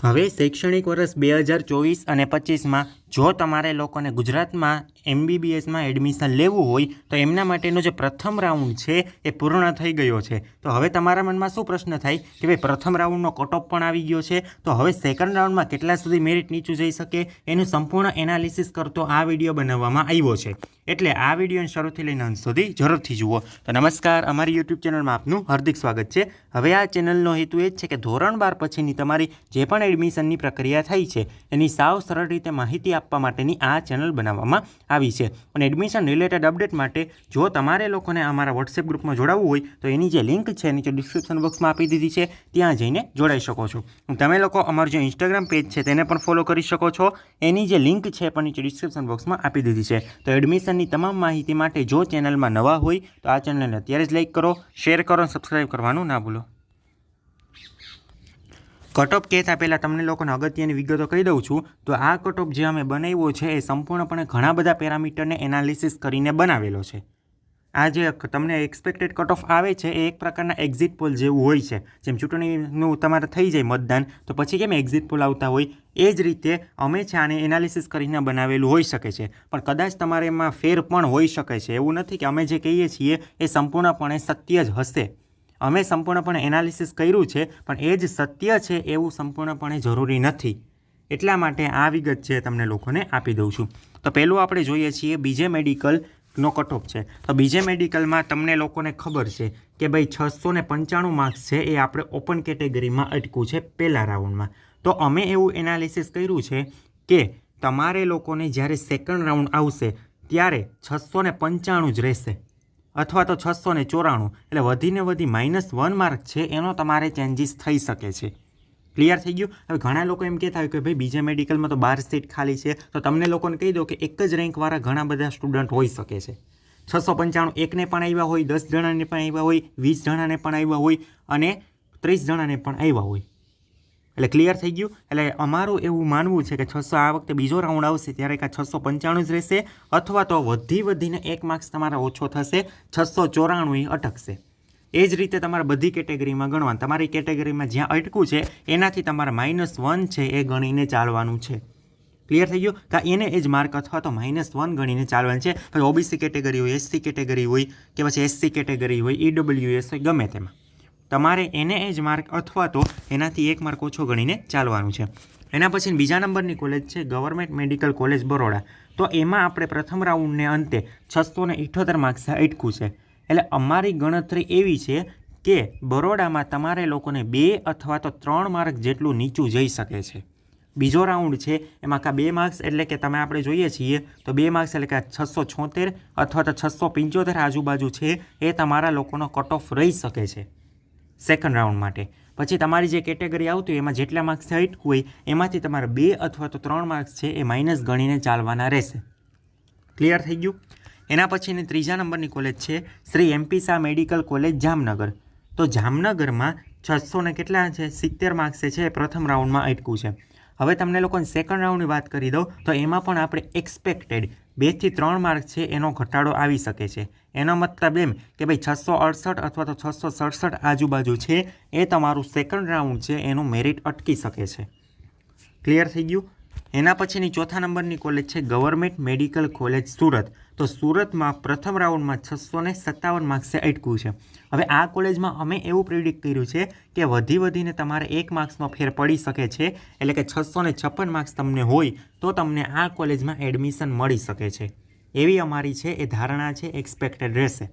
હવે શૈક્ષણિક વર્ષ બે હજાર ચોવીસ અને પચીસમાં જો તમારે લોકોને ગુજરાતમાં એમબીબીએસમાં એડમિશન લેવું હોય, તો એમના માટેનો જે પ્રથમ રાઉન્ડ છે, એ પૂર્ણ થઈ ગયો છે. તો હવે તમારા મનમાં શું પ્રશ્ન થાય? કે ભાઈ, પ્રથમ રાઉન્ડનો કટઓફ પણ આવી ગયો છે, તો હવે સેકન્ડ રાઉન્ડમાં કેટલા સુધી મેરિટ નીચું જઈ શકે? એનું સંપૂર્ણ એનાલિસિસ કરતો આ વીડિયો બનાવવામાં આવ્યો છે. એટલે આ વિડીયોને શરૂથી લઈને અંત સુધી જરૂરથી જુઓ. તો નમસ્કાર, અમારી યુટ્યુબ ચેનલમાં આપનું હાર્દિક સ્વાગત છે. હવે આ ચેનલનો હેતુ એ જ છે કે ધોરણ બાર પછીની તમારી જે પણ એડમિશનની પ્રક્રિયા થઈ છે, એની સાવ સરળ રીતે માહિતી આપવા માટેની આ ચેનલ બનાવવામાં આવી છે. અને એડમિશન રિલેટેડ અપડેટ માટે જો તમારે લોકોને અમારા વોટ્સએપ ગ્રુપમાં જોડાવવું હોય, તો એની જે લિંક છે નીચે ડિસ્ક્રિપ્શન બોક્સમાં આપી દીધી છે, ત્યાં જઈને જોડાઈ શકો છો. તમે લોકો અમારું જે ઇન્સ્ટાગ્રામ પેજ છે તેને પણ ફોલો કરી શકો છો. એની જે લિંક છે પણ નીચે ડિસ્ક્રિપ્શન બોક્સમાં આપી દીધી છે. તો એડમિશનની તમામ માહિતી માટે જો ચેનલમાં નવા હોય, તો આ ચેનલને અત્યારે જ લાઈક કરો શેર કરો અને કરવાનું ના ભૂલો. કટઓફ કહેતા પહેલાં તમને લોકોને અગત્યની વિગતો કહી દઉં છું. તો આ કટઓફ જે અમે બનાવ્યો છે, એ સંપૂર્ણપણે ઘણા બધા પેરામીટરને એનાલિસિસ કરીને બનાવેલો છે. આ જે તમને એક્સપેક્ટેડ કટઓફ આવે છે, એ એક પ્રકારના એક્ઝિટ પોલ જેવું હોય છે. જેમ ચૂંટણીનું તમારે થઈ જાય મતદાન, તો પછી કેમ એક્ઝિટ પોલ આવતા હોય? એ જ રીતે અમે છે, આને એનાલિસિસ કરીને બનાવેલું હોઈ શકે છે. પણ કદાચ તમારે એમાં ફેર પણ હોઈ શકે છે. એવું નથી કે અમે જે કહીએ છીએ, એ સંપૂર્ણપણે સત્ય જ હશે. અમે સંપૂર્ણપણે એનાલિસિસ કર્યું છે, પણ એ જ સત્ય છે એવું સંપૂર્ણપણે જરૂરી નથી. એટલા માટે આ વિગત છે તમને લોકોને આપી દઉં છું. તો પહેલું આપણે જોઈએ છીએ બીજે મેડિકલનો કટઓફ છે. તો બીજે મેડિકલમાં તમને લોકોને ખબર છે કે ભાઈ છસો ને પંચાણું માર્ક્સ છે એ આપણે ઓપન કેટેગરીમાં અટકું છે પહેલા રાઉન્ડમાં. તો અમે એવું એનાલિસિસ કર્યું છે કે તમારે લોકોને જ્યારે સેકન્ડ રાઉન્ડ આવશે, ત્યારે છસો ને પંચાણું જ રહેશે. અથવા તો છસો ને ચોરાણું, એટલે વધીને વધી માઇનસ વન માર્ક છે, એનો તમારે ચેન્જીસ થઈ શકે છે. ક્લિયર થઈ ગયું? હવે ઘણા લોકો એમ કહેતા હોય કે ભાઈ બીજા મેડિકલમાં તો બાર સીટ ખાલી છે. તો તમને લોકોને કહી દો કે એક જ રેન્કવાળા ઘણા બધા સ્ટુડન્ટ હોઈ શકે છે. છસો પંચાણું એકને પણ આવ્યા હોય, દસ જણાને પણ આવ્યા હોય, વીસ જણાને પણ આવ્યા હોય અને ત્રીસ જણાને પણ આવ્યા હોય. એટલે ક્લિયર થઈ ગયું. એટલે અમારું એવું માનવું છે કે છસો આ વખતે બીજો રાઉન્ડ આવશે ત્યારે કાં છસો પંચાણું જ રહેશે અથવા તો વધી વધીને એક માર્ક્સ તમારા ઓછો થશે, છસો ચોરાણું અટકશે. એ જ રીતે તમારે બધી કેટેગરીમાં ગણવાનું. તમારી કેટેગરીમાં જ્યાં અટકું છે, એનાથી તમારે માઇનસ વન છે એ ગણીને ચાલવાનું છે. ક્લિયર થઈ ગયું? કાં એને એ જ માર્ક અથવા તો માઇનસ વન ગણીને ચાલવાનું છે. પછી ઓબીસી કેટેગરી હોય એસસી કેટેગરી હોય, કે પછી એસસી કેટેગરી હોય ઈડબ્લ્યુએસ હોય, ગમે તેમાં. તમારે એને એ જ માર્ક અથવા તો એનાથી એક માર્ક ઓછો ગણીને ચાલવાનું છે. એના પછી બીજા નંબરની કોલેજ છે ગવર્મેન્ટ મેડિકલ કોલેજ બરોડા. તો એમાં આપણે પ્રથમ રાઉન્ડને અંતે છસો ને ઇઠોતેર માર્ક્સ અટકું છે. એટલે અમારી ગણતરી એવી છે કે બરોડામાં તમારે લોકોને બે અથવા તો ત્રણ માર્ક જેટલું નીચું જઈ શકે છે. બીજો રાઉન્ડ છે એમાં કાં બે માર્ક્સ એટલે કે તમે આપણે જોઈએ છીએ તો બે માર્ક્સ એટલે કે છસો છોતેર અથવા તો છસો પંચોતેર આજુબાજુ છે એ તમારા લોકોનો કટ ઓફ રહી શકે છે. સેકન્ડ રાઉન્ડ માટે. પછી તમારી જે કેટેગરી આવતી હોય, એમાં જેટલા માર્ક્સ હાઈટ હોય, એમાંથી તમારે બે અથવા તો ત્રણ માર્ક્સ છે, એ માઇનસ ગણીને ચાલવાના રહેશે. ક્લિયર થઈ ગયું? એના પછીની ત્રીજા નંબરની કોલેજ છે, Shri MP Shah medical college, Jamnagar. તો જામનગરમાં છસો ને કેટલા છે? સિત્તેર માર્ક્સ છે, એ પ્રથમ રાઉન્ડમાં અટકું છે. હવે તમને લોકોને સેકન્ડ રાઉન્ડની વાત કરી દઉં, તો એમાં પણ આપણે એક્સપેક્ટેડ બેથી ત્રણ માર્ક છે, એનો ઘટાડો આવી શકે છે. એનો મતલબ એમ કે ભાઈ છસો અડસઠ અથવા તો છસો સડસઠ આજુબાજુ છે, એ તમારું સેકન્ડ રાઉન્ડ છે, એનું મેરિટ અટકી શકે છે. ક્લિયર થઈ ગયું? એના પછીની ચોથા નંબરની કોલેજ છે ગવર્મેન્ટ મેડિકલ કોલેજ સુરત. તો સુરતમાં પ્રથમ રાઉન્ડમાં છસો ને સત્તાવન માર્ક્સે અટક્યું છે. હવે આ કોલેજમાં અમે એવું પ્રિડિક્ટ કર્યું છે કે વધી વધીને તમારે એક માર્ક્સનો ફેર પડી શકે છે, એટલે કે છસો ને છપ્પન માર્ક્સ તમને હોય તો તમને આ કોલેજમાં એડમિશન મળી શકે છે. એવી અમારી છે, એ ધારણા છે એક્સપેક્ટેડ રહેશે.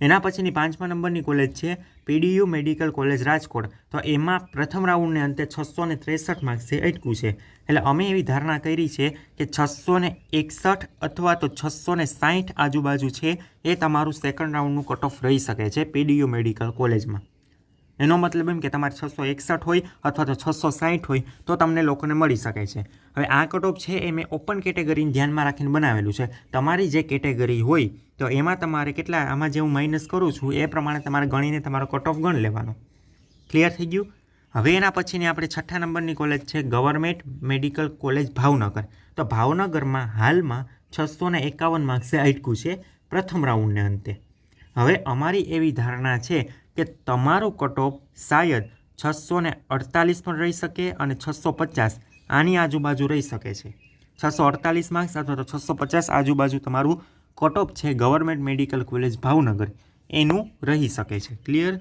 એના પછીની પાંચમા નંબરની કોલેજ છે પીડીયુ મેડિકલ કોલેજ રાજકોટ. તો એમાં પ્રથમ રાઉન્ડને અંતે છસો ને ત્રેસઠ માર્ક્સે અટક્યું છે. એટલે અમે એવી ધારણા કરી છે કે છસો ને એકસઠ અથવા તો છસો ને સાહીઠ આજુબાજુ છે એ તમારું સેકન્ડ રાઉન્ડનું કટ ઓફ રહી શકે છે પીડીયુ મેડિકલ કોલેજમાં. એનો મતલબ એમ કે તમારે છસો એકસઠ હોય અથવા તો છસો સાહીઠ હોય તો તમને લોકોને મળી શકે છે. હવે આ કટઓફ છે એ મેં ઓપન કેટેગરીને ધ્યાનમાં રાખીને બનાવેલું છે. તમારી જે કેટેગરી હોય તો એમાં તમારે કેટલા, આમાં જે હું માઇનસ કરું છું એ પ્રમાણે તમારે ગણીને તમારો કટઓફ ગણ લેવાનો. ક્લિયર થઈ ગયું? હવે એના પછીની આપણે છઠ્ઠા નંબરની કોલેજ છે ગવર્મેન્ટ મેડિકલ કોલેજ ભાવનગર. તો ભાવનગરમાં હાલમાં છસો ને એકાવન માર્ક્સે અટકું છે પ્રથમ રાઉન્ડને અંતે. હવે અમારી એવી ધારણા છે કે તમારો કટઓફ શાયદ છસો અડતાલીસ પણ રહી શકે અને છસો પચાસ આની આજુબાજુ રહી શકે છે. છસો અડતાલીસ માર્ક્સ અથવા તો છસો પચાસ આજુબાજુ તમારું કટઓફ છે ગવર્મેન્ટ મેડિકલ કોલેજ ભાવનગર. એનું રહી શકે છે. ક્લિયર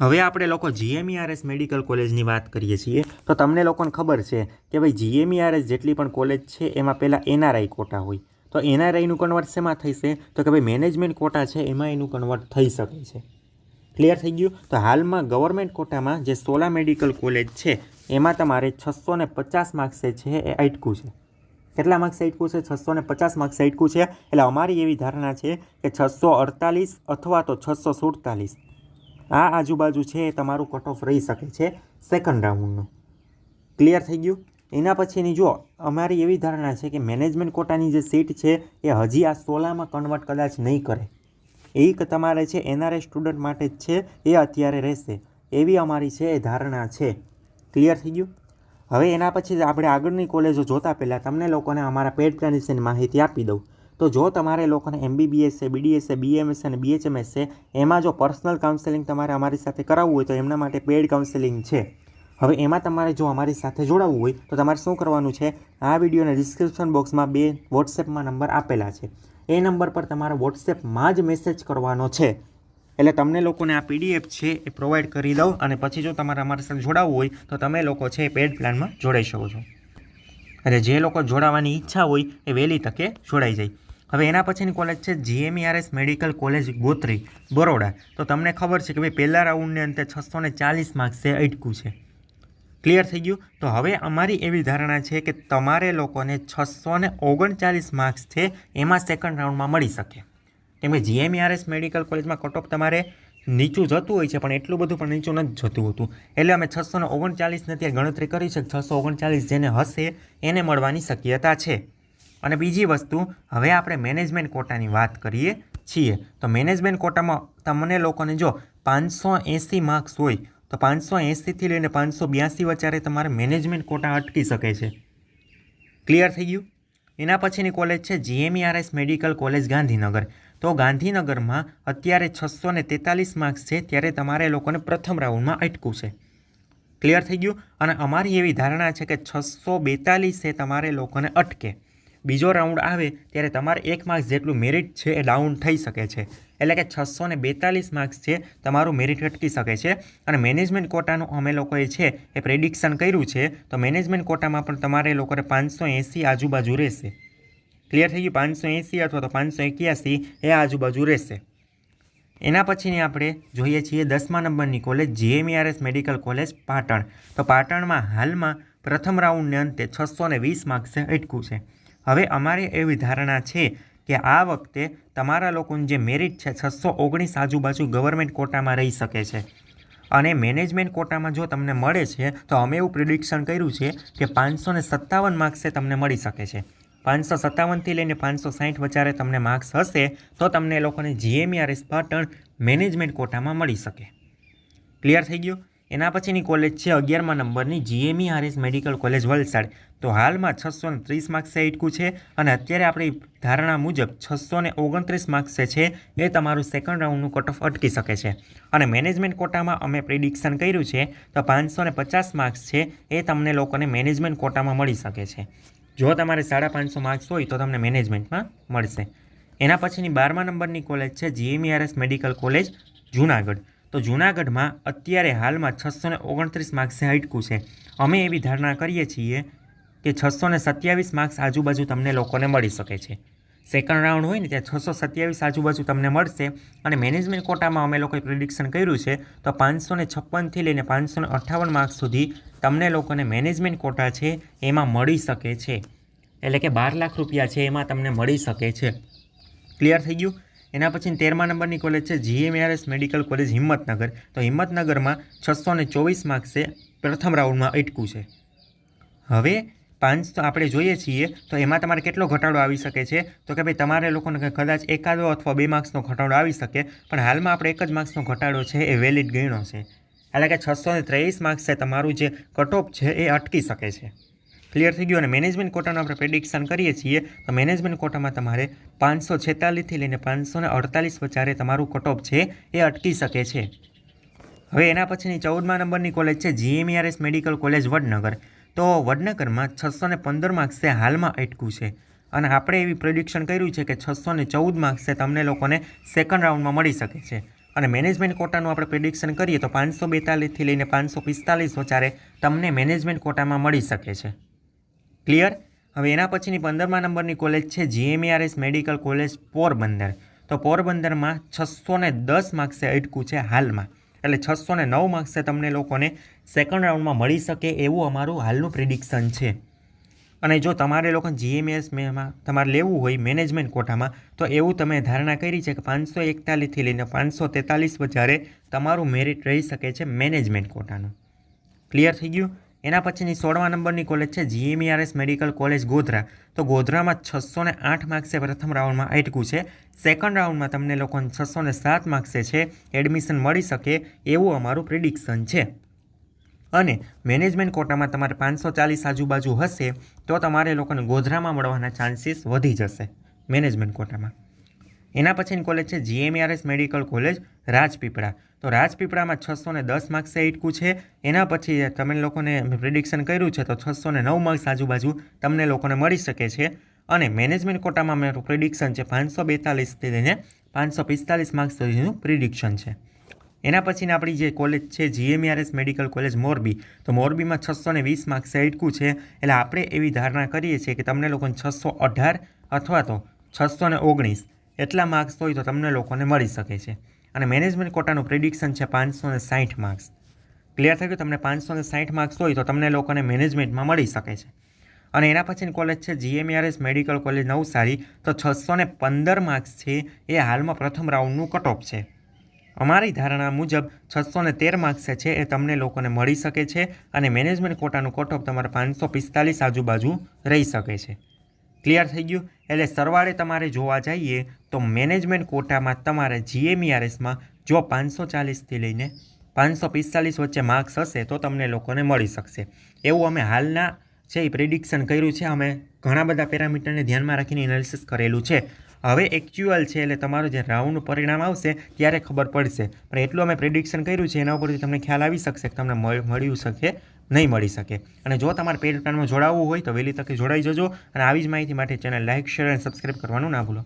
હવે આપણે લોકો જીએમઈઆરએસ મેડિકલ કોલેજની વાત કરીએ છીએ. તો તમને લોકોને ખબર છે કે ભાઈ જીએમઈઆરએસ જેટલી પણ કોલેજ છે એમાં પહેલાં એનઆરઆઈ કોટા હોય. તો એનઆરઆઈનું કન્વર્ટ શેમાં થશે? તો કે ભાઈ મેનેજમેન્ટ કોટા છે એમાં એનું કન્વર્ટ થઈ શકે છે. ક્લિયર થઈ ગયું. તો હાલમાં ગવર્મેન્ટ કોટામાં જે સોલા મેડિકલ કોલેજ છે, એમાં તમારે છસો ને પચાસ માર્ક્સે છે એ અટકું છે. કેટલા માર્ક્સ અટકું છે? છસો ને પચાસ માર્ક્સ અટકું છે. એટલે અમારી એવી ધારણા છે કે છસો અડતાલીસ અથવા તો છસો સુડતાલીસ આ આજુબાજુ છે એ તમારું કટ ઓફ રહી શકે છે સેકન્ડ રાઉન્ડનું ક્લિયર થઈ ગયું? એના પછીની જો અમારી એવી ધારણા છે કે મેનેજમેન્ટ કોટાની જે સીટ છે એ હજી આ સોલામાં કન્વર્ટ કદાચ નહીં કરે. એ તમારે છે એનઆરએ સ્ટુડન્ટ માટે જ છે, એ અત્યારે રહેશે. એવી અમારી છે, એ ધારણા છે. ક્લિયર થઈ ગયું? હવે એના પછી આપણે આગળની કોલેજો જોતા પહેલાં તમને લોકોને અમારા પેડ પ્લાન વિશેની માહિતી આપી દઉં. તો જો તમારે લોકોને એમબીબીએસ છે બીડીએસ છે બીએમએસ અને બીએચએમએસ છે, એમાં જો પર્સનલ કાઉન્સેલિંગ તમારે અમારી સાથે કરાવવું હોય તો એમના માટે પેડ કાઉન્સેલિંગ છે. હવે એમાં તમારે જો અમારી સાથે જોડાવવું હોય તો તમારે શું કરવાનું છે? આ વિડીયોના ડિસ્ક્રિપ્શન બોક્સમાં બે વોટ્સએપમાં નંબર આપેલા છે. એ નંબર પર તમારે વોટ્સએપમાં જ મેસેજ કરવાનો છે. એટલે તમને લોકોને આ પીડીએફ છે એ પ્રોવાઈડ કરી દઉં અને પછી જો તમારે અમારી સાથે જોડાવવું હોય, તો તમે લોકો છે એ પેડ પ્લાનમાં જોડાઈ શકો છો. અને જે લોકો જોડાવાની ઈચ્છા હોય, એ વહેલી તકે જોડાઈ જાય. હવે એના પછીની કોલેજ છે GMERS medical college Gotri, Baroda. તો તમને ખબર છે કે ભાઈ, પહેલા રાઉન્ડની અંતે છસો ને ચાલીસ માર્ક્સે અટકું છે. ક્લિયર થઈ ગયું. તો હવે અમારી એવી ધારણા છે કે તમારે લોકોને છસો ને ઓગણચાલીસ માર્ક્સ છે એમાં સેકન્ડ રાઉન્ડમાં મળી શકે. કેમ કે જીએમઈઆરએસ મેડિકલ કોલેજમાં કટ ઓફ તમારે નીચું જતું હોય છે, પણ એટલું બધું પણ નીચું નથી જતું હોતું. એટલે અમે છસો ને ઓગણચાલીસને ત્યાં ગણતરી કરી છે છસો ઓગણચાલીસ જેને હશે એને મળવાની શક્યતા છે. અને બીજી વસ્તુ, હવે આપણે મેનેજમેન્ટ કોટાની વાત કરીએ છીએ. તો મેનેજમેન્ટ કોટામાં તમને લોકોને જો પાંચસો એંસી માર્ક્સ હોય તો પાંચસો એંસીથી લઈને પાંચસો બ્યાસી વચ્ચે તમારે મેનેજમેન્ટ કોટા અટકી શકે છે. ક્લિયર થઈ ગયું? એના પછીની કોલેજ છે જીએમઈઆરએસ મેડિકલ કોલેજ ગાંધીનગર. તો ગાંધીનગરમાં અત્યારે છસો ને તેતાલીસ માર્ક્સ છે ત્યારે તમારે લોકોને પ્રથમ રાઉન્ડમાં અટકું છે. ક્લિયર થઈ ગયું? અને અમારી એવી ધારણા છે કે છસો બેતાલીસે તમારે લોકોને અટકે. બીજો રાઉન્ડ આવે ત્યારે તમારે એક માર્ક્સ જેટલું મેરિટ છે એ ડાઉન થઈ શકે છે. એટલે કે છસો ને બેતાલીસ માર્ક્સ છે તમારું મેરિટ અટકી શકે છે. અને મેનેજમેન્ટ કોટાનું અમે લોકોએ છે એ પ્રેડિક્શન કર્યું છે. તો મેનેજમેન્ટ કોટામાં પણ તમારે લોકોને પાંચસો એંસી આજુબાજુ રહેશે. ક્લિયર થઈ ગયું? પાંચસો એંસી અથવા તો પાંચસો એક્યાસી એ આજુબાજુ રહેશે. એના પછીની આપણે જોઈએ છીએ દસમા નંબરની college GMERS medical college Patan. તો પાટણમાં હાલમાં પ્રથમ રાઉન્ડને અંતે છસો ને વીસ માર્ક્સે અટકું છે. હવે અમારી એવી ધારણા છે કે આ વખતે તમારા લોકોનું જે મેરિટ છે, છસો ઓગણીસ આજુબાજુ ગવર્મેન્ટ કોટામાં રહી શકે છે. અને મેનેજમેન્ટ કોટામાં જો તમને મળે છે, તો અમે એવું પ્રિડિક્શન કર્યું છે કે પાંચસો ને સત્તાવન માર્ક્સે તમને મળી શકે છે. પાંચસો સત્તાવનથી લઈને પાંચસો સાઠ વચારે તમને માર્ક્સ હશે, તો તમને એ લોકોને જીએમઆરએસ પાટણ મેનેજમેન્ટ કોટામાં મળી શકે. ક્લિયર થઈ ગયું? એના પછીની કોલેજ છે અગિયારમા નંબરની જીએમઈઆરએસ મેડિકલ કોલેજ વલસાડ. તો હાલમાં છસો ને ત્રીસ માર્ક્સે ઇટકું છે અને અત્યારે આપણી ધારણા મુજબ છસો ને ઓગણત્રીસ માર્ક્સે છે એ તમારું સેકન્ડ રાઉન્ડનું કટ ઓફ અટકી શકે છે. અને મેનેજમેન્ટ કોટામાં અમે પ્રિડિક્શન કર્યું છે તો પાંચસો ને પચાસ માર્ક્સ છે એ તમને લોકોને મેનેજમેન્ટ કોટામાં મળી શકે છે. જો તમારે સાડા પાંચસો માર્ક્સ હોય તો તમને મેનેજમેન્ટમાં મળશે. એના પછીની બારમા નંબરની કોલેજ છે જીએમઈઆરએસ મેડિકલ કોલેજ જુનાગઢ. તો જૂનાગઢમાં અત્યારે હાલમાં છસો ને ઓગણત્રીસ માર્ક્સે હાઈટકું છે. અમે એવી ધારણા કરીએ છીએ કે છસો ને સત્યાવીસ માર્ક્સ આજુબાજુ તમને લોકોને મળી શકે છે. સેકન્ડ રાઉન્ડ હોય ને ત્યાં છસો સત્યાવીસ આજુબાજુ તમને મળશે અને મેનેજમેન્ટ કોટામાં અમે લોકોએ પ્રિડિક્શન કર્યું છે તો પાંચસો ને છપ્પનથી લઈને પાંચસો ને અઠ્ઠાવન માર્ક્સ સુધી તમને લોકોને મેનેજમેન્ટ કોટા છે એમાં મળી શકે છે. એટલે કે બાર લાખ રૂપિયા છે એમાં તમને મળી શકે છે. ક્લિયર થઈ ગયું? એના પછી તેરમા નંબરની કોલેજ છે જીએમઆરએસ મેડિકલ કોલેજ હિંમતનગર. તો હિંમતનગરમાં છસો ને ચોવીસ માર્ક્સે પ્રથમ રાઉન્ડમાં અટકું છે. હવે પાંચ તો આપણે જોઈએ છીએ, તો એમાં તમારે કેટલો ઘટાડો આવી શકે છે? તો કે ભાઈ તમારે લોકોને કદાચ એકાદો અથવા બે માર્ક્સનો ઘટાડો આવી શકે, પણ હાલમાં આપણે એક જ માર્ક્સનો ઘટાડો છે એ વેલિડ ગણ્યો છે. એટલે કે છસો ને ત્રેવીસ માર્ક્સે તમારું જે કટઓફ છે એ અટકી શકે છે. ક્લિયર થઈ ગયું અને મેનેજમેન્ટ કોટાનું આપણે પ્રેડિક્શન કરીએ છીએ, તો મેનેજમેન્ટ કોટામાં તમારે પાંચસો છેતાલીસથી લઈને પાંચસો ને અડતાલીસ વચારે તમારું કટઓફ છે, એ અટકી શકે છે. હવે એના પછીની ચૌદમા નંબરની કોલેજ છે જીએમઆરએસ મેડિકલ કોલેજ વડનગર. તો વડનગરમાં છસો ને પંદર માર્ક્સે હાલમાં અટક્યું છે. અને આપણે એવી પ્રિડિક્શન કર્યું છે કે છસો ને ચૌદ માર્ક્સે તમને લોકોને સેકન્ડ રાઉન્ડમાં મળી શકે છે. અને મેનેજમેન્ટ કોટાનું આપણે પ્રિડિક્શન કરીએ તો પાંચસો બેતાલીસથી લઈને પાંચસો પિસ્તાલીસ વચારે તમને મેનેજમેન્ટ કોટામાં મળી શકે છે. ક્લિયર હવે એના પછીની પંદરમા નંબરની કોલેજ છે જીએમઈઆરએસ મેડિકલ કોલેજ પોરબંદર. તો પોરબંદરમાં છસો ને દસ માર્ક્સે અટકું છે હાલમાં. એટલે છસો ને નવ માર્ક્સે તમને લોકોને સેકન્ડ રાઉન્ડમાં મળી શકે એવું અમારું હાલનું પ્રિડિક્શન છે. અને જો તમારે લોકોને જીએમએસ મેમાં તમારે લેવું હોય મેનેજમેન્ટ કોટામાં તો એવું તમે ધારણા કરી છે કે પાંચસો એકતાલીસથી લઈને પાંચસો તેતાલીસ વધારે તમારું મેરિટ રહી શકે છે મેનેજમેન્ટ કોટાનું ક્લિયર થઈ ગયું? એના પછીની સોળમા નંબરની કોલેજ છે જીએમઈઆરએસ મેડિકલ કોલેજ ગોધરા. તો ગોધરામાં છસો ને આઠ માર્ક્સે પ્રથમ રાઉન્ડમાં અટક્યું છે. સેકન્ડ રાઉન્ડમાં તમને લોકોને છસો ને સાત માર્ક્સે છે. એડમિશન મળી શકે એવું અમારું પ્રિડિક્શન છે. અને મેનેજમેન્ટ કોટામાં તમારે પાંચસો ચાલીસ આજુબાજુ હશે, તો તમારે લોકોને ગોધરામાં મળવાના ચાન્સીસ વધી જશે મેનેજમેન્ટ કોટામાં એના પછીની કોલેજ છે જીએમઆરએસ મેડિકલ કોલેજ રાજપીપળા. તો રાજપીપળામાં છસો ને દસ માર્ક્સે ઇટકું છે. એના પછી તમે લોકોને પ્રિડિક્શન કર્યું છે તો છસો ને નવ માર્ક્સ આજુબાજુ તમને લોકોને મળી શકે છે. અને મેનેજમેન્ટ કોટામાં મારું પ્રિડિક્શન છે પાંચસો બેતાલીસથી લઈને પાંચસો પિસ્તાલીસ માર્ક્સ સુધીનું પ્રિડિક્શન છે. એના પછીની આપણી જે કોલેજ છે જીએમઆરએસ મેડિકલ કોલેજ મોરબી, તો મોરબીમાં છસો ને વીસ માર્ક્સે અટકું છે. એટલે આપણે એવી ધારણા કરીએ છીએ કે તમને લોકોને છસો અઢાર અથવા તો છસો ને ઓગણીસ એટલા માર્ક્સ હોય તો તમને લોકોને મળી શકે છે. અને મેનેજમેન્ટ કોટાનું પ્રિડિક્શન છે પાંચસો ને સાઠ માર્ક્સ ક્લિયર થઈ ગયું? તમને પાંચસો ને સાઠ માર્ક્સ હોય તો તમને લોકોને મેનેજમેન્ટમાં મળી શકે છે. અને એના પછીની કોલેજ છે જીએમઆરએસ મેડિકલ કોલેજ નવસારી. તો છસો ને પંદર માર્ક્સ છે એ હાલમાં પ્રથમ રાઉન્ડનું કટઓફ છે. અમારી ધારણા મુજબ છસો ને તેર માર્ક્સે છે એ તમને લોકોને મળી શકે છે અને મેનેજમેન્ટ કોટાનું કટઓફ તમારે પાંચસો પિસ્તાલીસ આજુબાજુ રહી શકે છે. ક્લિયર થઈ ગયું. એટલે સરવાળે તમારે જોવા જઈએ તો મેનેજમેન્ટ કોટામાં તમારે જીએમઈઆરએસમાં જો પાંચસો ચાલીસથી લઈને પાંચસો પિસ્તાલીસ વચ્ચે માર્ક્સ હશે તો તમને લોકોને મળી શકશે. એવું અમે હાલના છે એ પ્રિડિક્શન કર્યું છે, અમે ઘણા બધા પેરામીટરને ધ્યાનમાં રાખીને એનાલિસિસ કરેલું છે. હવે એકચ્યુઅલ છે, એટલે તમારું જે રાઉન્ડ પરિણામ આવશે ત્યારે ખબર પડશે. પણ એટલું અમે પ્રિડિક્શન કર્યું છે, એના ઉપરથી તમને ખ્યાલ આવી શકશે કે તમને મળ- મળ્યું શકે નહીં મળી શકે. અને જો તમારે પેડ પ્લાનમાં જોડાવવું હોય તો વહેલી તકે જોડાઈ જજો અને આવી જ માહિતી માટે ચેનલ લાઇક શેર અને સબસ્ક્રાઈબ કરવાનું ના ભૂલો.